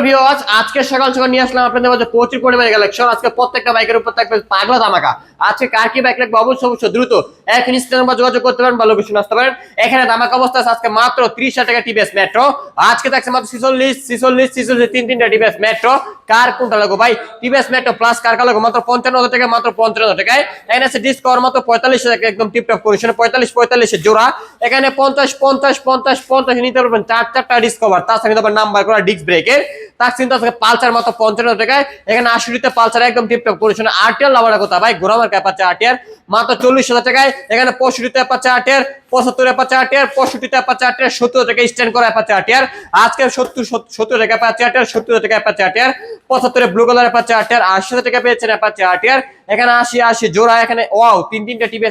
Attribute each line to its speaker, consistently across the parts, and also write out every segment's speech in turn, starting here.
Speaker 1: প্রিয় ভিউয়ার্স, আজকে সকাল সকাল নিয়ে আসলাম আপনাদের মাঝে প্রচুর পরিমাণে কালেকশন আজকে প্রত্যেকটা বাইকের উপর থাকবে পাগলা ধামাকা। আজকে কার কি বাইক লাগবে অবশ্যই অবশ্যই দ্রুত এক ইনস্টাগ্রাম বা যোগাযোগ করতে পারেন বা লোকেশন আসতে পারেন। এখানে ধামাকা অবস্থা আছে আজকে মাত্র ত্রিশ হাজার টাকা টিভিএস মেট্রো আজকে থাকছে মাত্র ছিচল্লিশ ছিচল্লিশ ছিচল্লিশ, তিন তিনটা টিভিএস মেট্রো কার কোনটা লাগবে ভাই? টিভিএস মেট্রো প্লাস কার কার লাগবে? মাত্র পঞ্চান্ন হাজার টাকা মাত্র পঞ্চান্ন হাজার টাকায়। এখানে আছে ডিসকাউন্ট মাত্র পঁয়তাল্লিশ টাকা একদম টিপটপ কন্ডিশনে পঁয়তাল্লিশ পঁয়তাল্লিশের জোড়া। এখানে পঞ্চাশ পঞ্চাশ পঞ্চাশ পঞ্চাশ নিতে পারবেন চার, চারটা ডিসকভার নিতে পারবেন নাম্বার করা ডিস্ক ব্রেকের তার কিন্তু আজকে পালচার মাত্র পঞ্চান্ন টাকায়। এখানে আশিটিতে পালচার একদম টিপটপ কন্ডিশনে আরটিআর লাভার কথা ভাই? ঘোরামার ক্যাপ আছে আরটিআর মাত্র চল্লিশ হাজার টাকায়। এখানে পঁয়ষট্টিতে পাচ্ছে আরটিআর পঁচাত্তর পাচ্ছে আরটিআর পঁয়ষট্টিতে পাচ্ছে আরটিআর সত্তর টাকা স্ট্যান্ড করা পাচ্ছে আরটিআর আজকে সত্তর সত্তর টাকা পাচ্ছে আরটিআর সত্তর টাকা পাচ্ছে আরটিআর পঁচাত্তরে ব্লু কালার পাচ্ছে আরটিআর আশি হাজার টাকা পেয়েছেন পাচ্ছে আরটিআর এখানে আশি আশি, জোড়া, এখানে ওয়াও তিন, তিনটা টিভি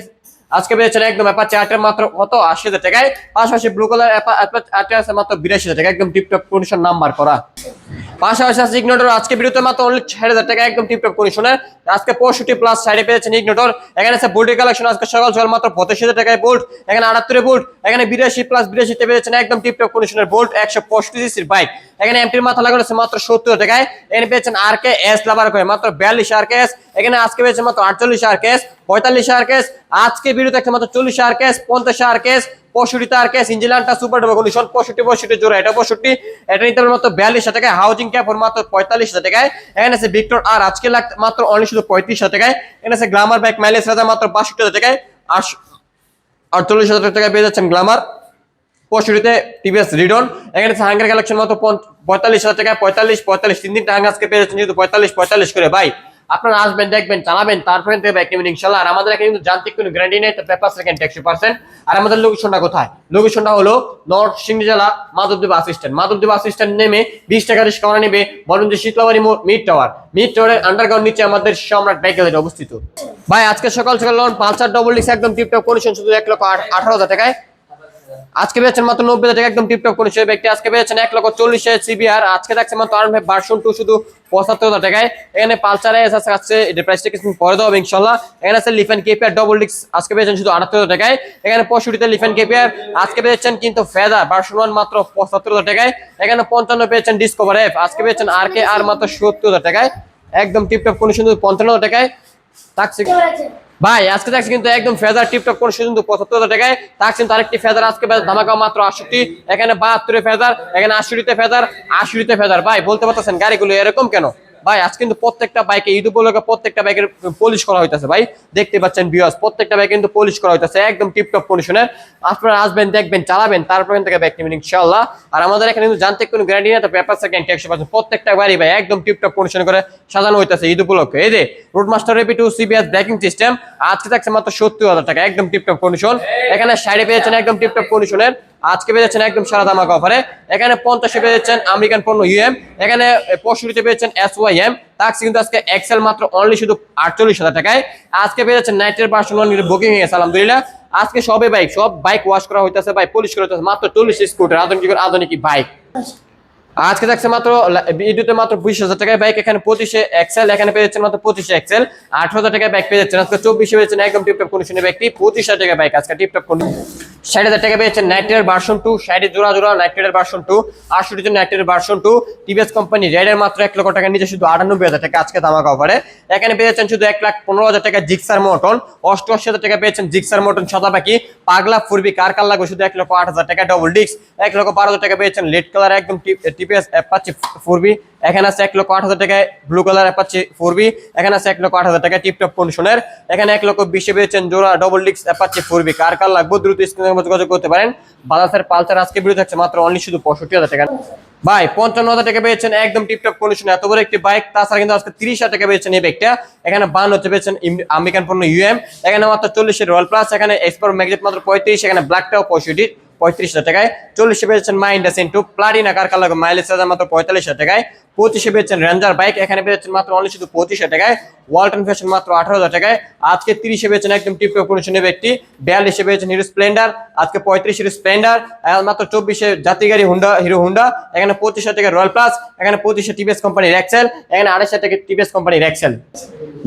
Speaker 1: আজকে পেয়েছেন একদম অ্যাপাচে আটের মাত্র কত? আশি হাজার টাকায়। পাশাপাশি ব্লু কালার আটে আছে মাত্র বিরাশি হাজার টাকা একদম টিপটপ কন্ডিশন নাম্বার করা। পাশাপাশি আছে ইগনোটর আজকে বিরুদ্ধে মাত্র অনলি ষাট হাজার টাকা একদম টিপটপ কন্ডিশনের আজকে পঁয়ষট্টি প্লাস সাইডে পেয়েছেন ইগনোটর এখানে আছে বোল্টের কালেকশন আজকে সকাল সকাল মাত্র পঁচাশি হাজার টাকায় বোল্ট এখানে আটাত্তরে বোল্ট এখানে বিরাশি প্লাস বিরাশিতে পেয়েছেন একদম টিপটপ কন্ডিশনের বোল্ট একশো পঁয়ষট্টি সিসির বাইক এখানে এমটির মাথা লাগানো মাত্র সত্তর টাকায়। এখানে পেয়েছেন আর কে এস লাভার করে মাত্র বিয়াল্লিশ আর কে এস এখানে আজকে পেয়েছেন মাত্র আটচল্লিশ আর কেস পঁয়তাল্লিশ আর কেস আজকে বিরুদ্ধে একটা মাত্র চল্লিশ আর কেস পঞ্চাশ আর কেস কেস ইঞ্জিলানটা সুপার মাত্র বিয়াল্লিশ হাউজিং মাত্র পঁয়তাল্লিশ এখানে ভিক্টর আর আজকে লাগ মাত্র পঁয়ত্রিশ এখানে মাত্র বাষট্টি আটচল্লিশ হাজার পেয়ে যাচ্ছেন গ্লামার পঁয়ষট্টিতে টিভিএস রিডন এখানে হাঙ্গার কালেকশন পঞ্চ- পঁয়তাল্লিশ হাজার টাকায় পঁয়তাল্লিশ পঁয়তাল্লিশ, তিন তিনটা হাঙ্গার আজকে পেয়ে যাচ্ছেন যেহেতু পঁয়তাল্লিশ পঁয়তাল্লিশ করে। ভাই, আপনারা আসবেন, দেখবেন চালাবেন তারপরে ইনশাল্লাহ। আর আমাদের এখানে কিন্তু যান্ত্রিক কোনো গ্যারান্টি নেই পেপার সেকেন্ড একশো পার্সেন্ট আর আমাদের লোকেশনটা কোথায়? লোকেশনটা হলো নর্থ সিংহ জেলা মাধবদেব আসিস্ট্যান্ট মাধবদেব নেমে বিশ টাকা রিক্সা নেবে যে শীতলাবাড়ি মিড টাওয়ার মিড টাওয়ারের আন্ডারগ্রাউন্ড নিচে আমাদের সম্রাট অবস্থিত। ভাই, আজকে সকাল সকাল পালসার ডবল একদম টিপটপ শুধু এক লক্ষ আঠারো হাজার টাকায়। আজকে পেয়েছেন মাত্র নব্বই হাজার টাকা, একদম টিপটপ করে সেই ব্যক্তি। আজকে পেয়েছেন এক লক্ষ চল্লিশ সিবিআর আজকে দেখছে মাত্র আরন ভাই ভার্সন টু শুধু পঁচাত্তর হাজার টাকায়। এখানে পালসারে এসে আছে আছে এটা প্রাইসটা কিছু পরে দেবো ইনশাল্লাহ। এখানে আছে লিফেন কেপিআর ডবল ডিক্স আজকে পেয়েছেন শুধু আটাত্তর হাজার টাকায়। এখানে পঁয়ষট্টিতে লিফেন কেপিআর আজকে পেয়েছেন কিন্তু ফেদার ভার্সন ওয়ান মাত্র পঁচাত্তর হাজার টাকায়। এখানে পঞ্চান্ন পেয়েছেন ডিসকভার এফ আজকে পেয়েছেন আর কে আর মাত্র সত্তর হাজার টাকায়। একদম টিপটপ কোনো শুধু পঞ্চান্ন হাজার টাকায়। তাকসি ভাই, আজকে দেখছি কিন্তু একদম ফেজার টিপটপ করে শুধু পঁচাত্তর হাজার টাকায়। তার কিন্তু আরেকটি ফেজার আজকে ধামাকা মাত্র আটষট্টি, এখানে বাহাত্তরে ফেজার এখানে আশুরিতে ফেজার আশুরিতে ফেজার ভাই, বলতে পারতেছেন গাড়িগুলো এরকম কেন? ভাই, আজ কিন্তু প্রত্যেকটা বাইকে উপলক্ষে প্রত্যেকটা বাইকের পলিশ করা হইতেছে ভাই। দেখতে পাচ্ছেন বিয়াস প্রত্যেকটা বাইক কিন্তু পলিশ করা হইতেছে, একদম টিপটপ কন্ডিশনের আপনারা আসবেন, দেখবেন, চালাবেন, তারপর থেকে বাইক নেবেন ইনশাল্লাহ আর আমাদের এখানে কিন্তু জানতে কোনো গ্যারান্টি নেই, তো পেপার সেকেন্ড একশো পাচ্ছেন। প্রত্যেকটা গাড়ি ভাই, একদম টিপটপ কন্ডিশন করে সাজানো হইতেছে ঈদ উপলক্ষে এই যে রোড মাস্টার রেপি টু সিবিএস ব্রেকিং সিস্টেম আজকে থাকছে মাত্র সত্তর হাজার টাকা, একদম টিপটপ কন্ডিশন এখানে সাইডে পেয়েছেন একদম টিপটপ কন্ডিশনের আজকে পেয়ে যাচ্ছেন একদম সারা দামাক অফারে। এখানে পঞ্চাশে পেয়ে যাচ্ছেন আমেরিকান পণ্য ইউএম এখানে পঁয়ষট্টিতে পেয়েছেন এস ওয়াই এম তাক্সি কিন্তু আজকে এক্সেল মাত্র অনলি শুধু আটচল্লিশ হাজার টাকায়। আজকে পেয়ে যাচ্ছেন নাইটের পার্সোনাল বুকিং হয়ে গেছে আলহামদুলিল্লাহ। আজকে সবে বাইক সব বাইক ওয়াশ করা হইতেছে বাইক পলিশ করা হইতেছে, মাত্র চল্লিশ স্কুটার আধুনিক আধুনিক বাইক আজকে দেখছে মাত্র ইডুতে মাত্র বিশ হাজার টাকায় বাইক এখানে পঁচিশে এক্সেল এখানে পেয়েছেন মাত্র পঁচিশে এক্সেল আট হাজার টাকায় বাইক পেয়ে যাচ্ছেন। আজকে চব্বিশে পেয়েছেন একদম টিপটপ কন্ডিশনের ব্যক্তি পঁচিশ হাজার টাকায় বাইক আজকে টিপটপ কন্ডিশন ষাট হাজার টাকা পেয়েছেন নাইটের ভার্সন টু ষাটে জোড়া জোড়া নাইটের ভার্সন টু আটষট্টি জন নাইটের ভার্সন টু টিভিএস কোম্পানি রেডের মাত্র এক লক্ষ টাকা নিচে শুধু আটানব্বই হাজার টাকা আজকে ধামাকা অফারে এখানে পেয়েছেন শুধু এক লাখ পনেরো হাজার টাকা জিক্সার মটন অষ্টআশি হাজার টাকা পেয়েছেন জিক্সার মটন সাদা পাখি। পাগলা ফুরবি কার কার লাগবে শুধু এক লক্ষ আট হাজার টাকা ডবল ডিক্স এক লক্ষ বারো হাজার টাকা পেয়েছেন লেড কালার একদম টিপিএস পাচ্ছি ফুরবি এখানে আছে এক লক্ষ আট হাজার টাকায় ব্লু কালার পাচ্ছি ফোরবি এখানে আছে এক লক্ষ আট হাজার টাকা টিপটপ কন্ডিশনের এখানে এক লক্ষ বিশে পেয়েছেন জোড়া ডবল ডিক্স পাচ্ছি ফোরবি কার কার লাগবে দ্রুত স্ক্রিনের মধ্যে যোগাযোগ করতে পারেন। বাজাসের পালসার আজকে বিরুদ্ধে থাকছে মাত্র অনলি শুধু পঁয়ষট্টি হাজার টাকা। ভাই, পঞ্চান্ন হাজার টাকা পেয়েছেন একদম টিপটপ কন্ডিশনে এত বড় একটি বাইক তাছাড়া কিন্তু আজকে তিরিশ হাজার টাকা পেয়েছেন এই বাইকটা এখানে বান হচ্ছে পেয়েছেন আমেরিকান পণ্য ইউএম এখানে মাত্র চল্লিশের রয়্যাল প্লাস এখানে এক্সপার ম্যাগজেট মাত্র পঁয়ত্রিশ, এখানে ব্ল্যাকটাও পঁয়ষট্টি। পঁয়ত্রিশ হাজার টাকায় চল্লিশে পেয়েছেন মাইন্ডা সেন্টু প্লাটিনা কার লাগবে মাইলেজ হাজার মাত্র পঁয়তাল্লিশ হাজার টাকায়। পঁচিশে পেয়েছেন রেঞ্জার বাইক। এখানে পেয়েছেন মাত্র অনলি শুধু পঁচিশ হাজার টাকায়। ওয়ালটন ফ্যাশন মাত্র আঠারো হাজার টাকায়। আজকে তিরিশে পেয়েছেন একদম টিপটপ কন্ডিশনের ব্যক্তি। বিয়াল্লিশে পেয়েছেন হিরো স্প্লেন্ডার। আজকে পঁয়ত্রিশ হিরো স্প্লেন্ডার। মাত্র চব্বিশে জাতি গাড়ি হুন্ডা, হিরো হুন্ডা। এখানে পঁচিশ হাজার টাকা রয়্যাল প্লাস। এখানে পঁচিশে টিভিএস কোম্পানির এক্সেল। এখানে আড়াইশ হাজার টাকা টিভিএস কোম্পানির এক্সেল।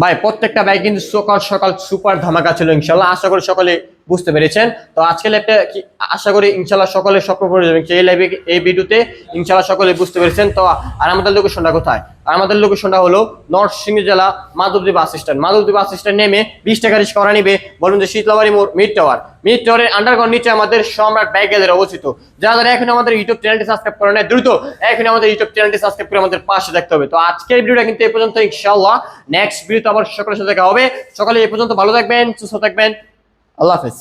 Speaker 1: ভাই, প্রত্যেকটা বাইক কিন্তু সকাল সকাল সুপার ধামাকা ছিল ইনশাল্লাহ। আশা করি সকলে বুঝতে পেরেছেন। তো আজকের লাইভটা কি, আশা করি ইনশাল্লাহ সকলে স্বপ্ন পড়ে যাবেন। এই লাইভে এই ভিডিওতে ইনশাল্লাহ সকলে বুঝতে পেরেছেন। তো আর আমাদের লোকেশনটা কোথায়? আর আমাদের লোকেশনটা হলো নরসিংহ জেলা Madhabdi bus stand. Madhabdi bus stand নেমে বিশ টাকা রিক্সা করা নিবে। বলুন যে শীতলাবাড়ি মোড়, মিড টাওয়ার। মিড টাওয়ারের আন্ডারগ্রাউন্ড নিচে আমাদের সম্রাট ব্যাগ গ্যালারি অবস্থিত। যারা যারা এখন আমাদের ইউটিউব চ্যানেলটি সাবস্ক্রাইব করে নেয় দ্রুত এখন আমাদের ইউটিউব চ্যানেলটি সাবস্ক্রাইব করে আমাদের পাশে দেখতে হবে। তো আজকের ভিডিওটা কিন্তু এই পর্যন্ত, ইনশাআল্লাহ। নেক্সট ভিডিওতে আবার সকলের সাথে দেখা হবে। সকালে এই পর্যন্ত ভালো থাকবেন, সুস্থ থাকবেন। আল্লাহ হাফেজ।